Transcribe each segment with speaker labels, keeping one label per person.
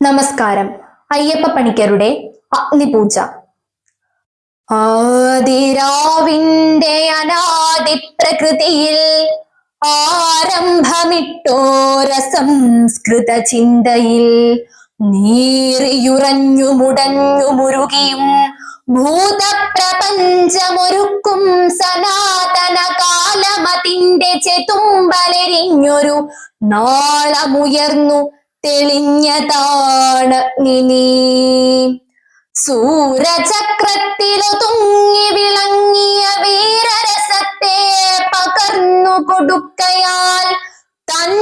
Speaker 1: നമസ്കാരം. അയ്യപ്പ പണിക്കരുടെ അഗ്നിപൂജ. ആദിരാവിന്റെ അനാദി പ്രകൃതിയിൽ ആരംഭമിട്ടോര സംസ്കൃത ചിന്തയിൽ നീറിയുറഞ്ഞു മുടഞ്ഞു മുരുകിയും ഭൂതപ്രപഞ്ചമൊരുക്കും സനാതന കാലമതിന്റെ ചെതുമ്പലെരിഞ്ഞൊരു നാളമുയർന്നു തെളിഞ്ഞതാണ് നിനി സൂരചക്രത്തിലു തുങ്ങി വിളങ്ങിയ വീരരസത്തെ പകർന്നു കൊടുക്കയാൽ തൻ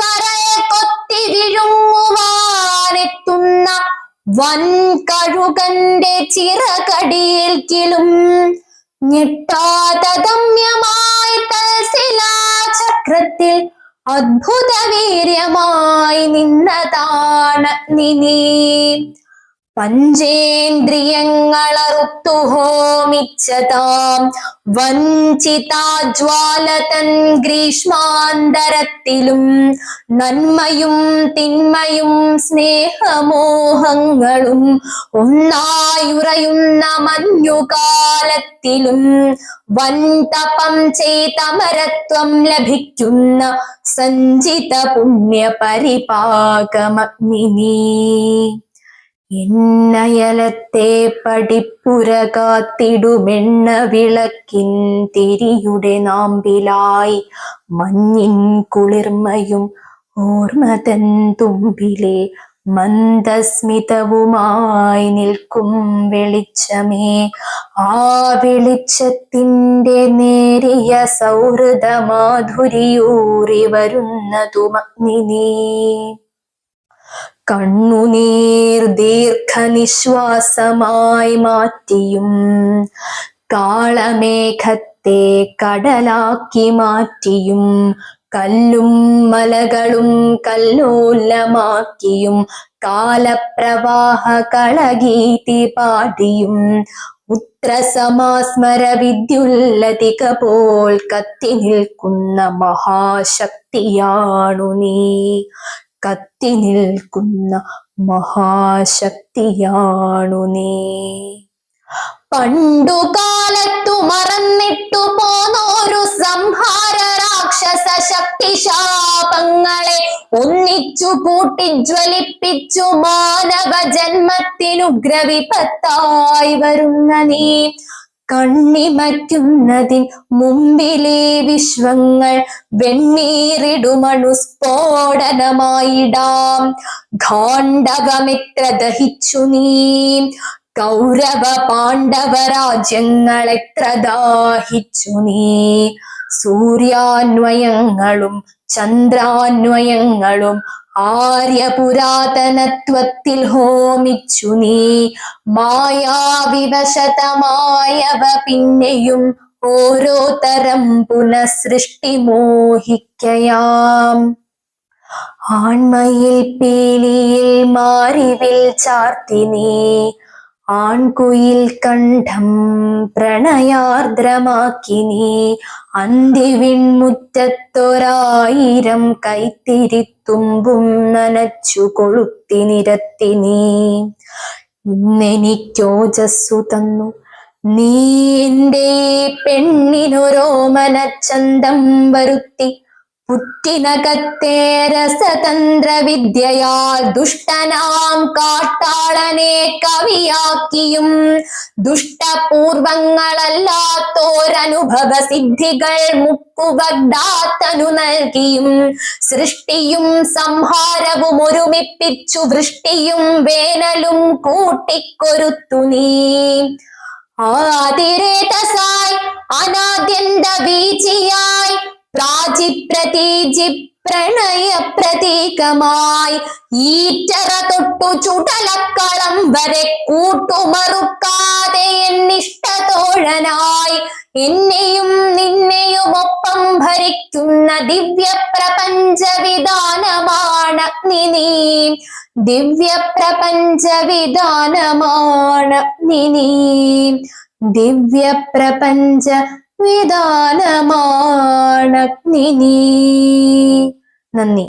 Speaker 1: കരയെ കൊത്തി വിഴുങ്ങുവാനെത്തുന്ന വൻ കഴുകന്റെ ചിറകടിയിൽക്കിലും ഞെട്ടാതമ്യമായി തൽശിലാചക്രത്തിൽ അദ്ഭുത വീര്യമായി നിന്നതാണ് നിനീ. പഞ്ചേന്ദ്രിയങ്ങളറുത്തു വഞ്ചിതാജ്വാലതൻ ഗ്രീഷ്മാന്തരത്തിലും നന്മയും തിന്മയും സ്നേഹമോഹങ്ങളും ഒന്നായുറയുന്ന മഞ്ഞുകാലത്തിലും വൻതപം ചേതമരത്വം ലഭിക്കുന്ന സഞ്ചിത പുണ്യ പരിപാകമഗ്നിനീ എന്നയലത്തെ പടിപ്പുര കാത്തിടുമെണ്ണ വിളക്കിൻ തിരിയുടെ നാമ്പിലായി മഞ്ഞിൻ കുളിർമയും ഓർമ്മതൻ തുമ്പിലെ മന്ദസ്മിതവുമായി നിൽക്കും വെളിച്ചമേ. ആ വെളിച്ചത്തിന്റെ നേരിയ സൗഹൃദ മാധുരിയൂറി വരുന്നതുമഗ്നിനീ. കണ്ണുനീർ ദീർഘനിശ്വാസമായി മാറ്റിയും കാളമേഘത്തെ കടലാക്കി മാറ്റിയും കല്ലും മലകളും കല്ലോലമാക്കിയും കാലപ്രവാഹ കളഗീതി പാടിയും ഉത്രസമാസ്മര വിദ്യുല്ലതിക പോൽ കത്തി നിൽക്കുന്ന മഹാശക്തിയാണു നീ. കത്തി നിൽക്കുന്ന മഹാശക്തിയാണു നീ. പണ്ടുകാലത്തു മറന്നിട്ടു പോന്നോരു സംഹാര രാക്ഷസ ശക്തി ശാപങ്ങളെ ഒന്നിച്ചു കൂട്ടി ജ്വലിപ്പിച്ചു മാനവ ജന്മത്തിനുഗ്രവിപത്തായി വരുന്ന നീ. കണ്ണിമറ്റുന്നതിൻ മുമ്പിലെ വിശ്വങ്ങൾ വെണ്ണീറിടുമണു സ്ഫോടനമായിടാം ഖാണ്ഡവമിത്ര ദഹിച്ചു നീ. കൗരവ പാണ്ഡവ രാജ്യങ്ങൾ എത്ര ദാഹിച്ചു നീ. സൂര്യാന്വയങ്ങളും ചന്ദ്രാന്വയങ്ങളും ആര്യപുരാതനത്വത്തിൽ ഹോമിച്ചു നീ. മായാവിവശതമായവ പിന്നെയും ഓരോ തരം പുനഃസൃഷ്ടി മോഹിക്കയാം. ആൺമയിൽ പീലിയിൽ മാറിവിൽ ചാർത്തി നീ. ആൺകുയിൽ കണ്ഠം പ്രണയാർദ്രമാക്കി നീ അന്തിവിൺമുറ്റത്തൊരായിരം കൈത്തിരിത്തുമ്പും നനച്ചു കൊളുത്തി നീ ഇന്നെനിക്കോജസ്സു തന്നു. നീ എന്റെ പെണ്ണിനൊരോമനച്ചന്തം വരുത്തി. പുറ്റിനകത്തെ രസതന്ത്ര വിദ്യയാൽ ദുഷ്ടനാം കാട്ടാളനെ കവിയാക്കിയും ദുഷ്ടപൂർവങ്ങളല്ലാത്തോരനുഭവ സിദ്ധികൾ മുക്കുവഗ്ദാത്തനു നൽകിയും സൃഷ്ടിയും സംഹാരവും ഒരുമിപ്പിച്ചു വൃഷ്ടിയും വേനലും കൂട്ടിക്കൊരുത്തു നീ. ആതിരേതസായി അനാദ്യന്ത വീചിയായി പ്രാചിപ്രതീജി പ്രണയ പ്രതീകമായി ഈറ്ററ തൊട്ടു ചുടലക്കളം വരെ കൂട്ടുമറുക്കാതെ എന്നിഷ്ടതോഴനായി എന്നെയും നിന്നെയും ഒപ്പം ഭരിക്കുന്ന ദിവ്യ പ്രപഞ്ച വിധാനമാണ് നിനി ദിവ്യ പ്രപഞ്ച വിധാനമാണ് നിനി ദിവ്യ പ്രപഞ്ച വിധാനമാണഗ്നി നന്ദി.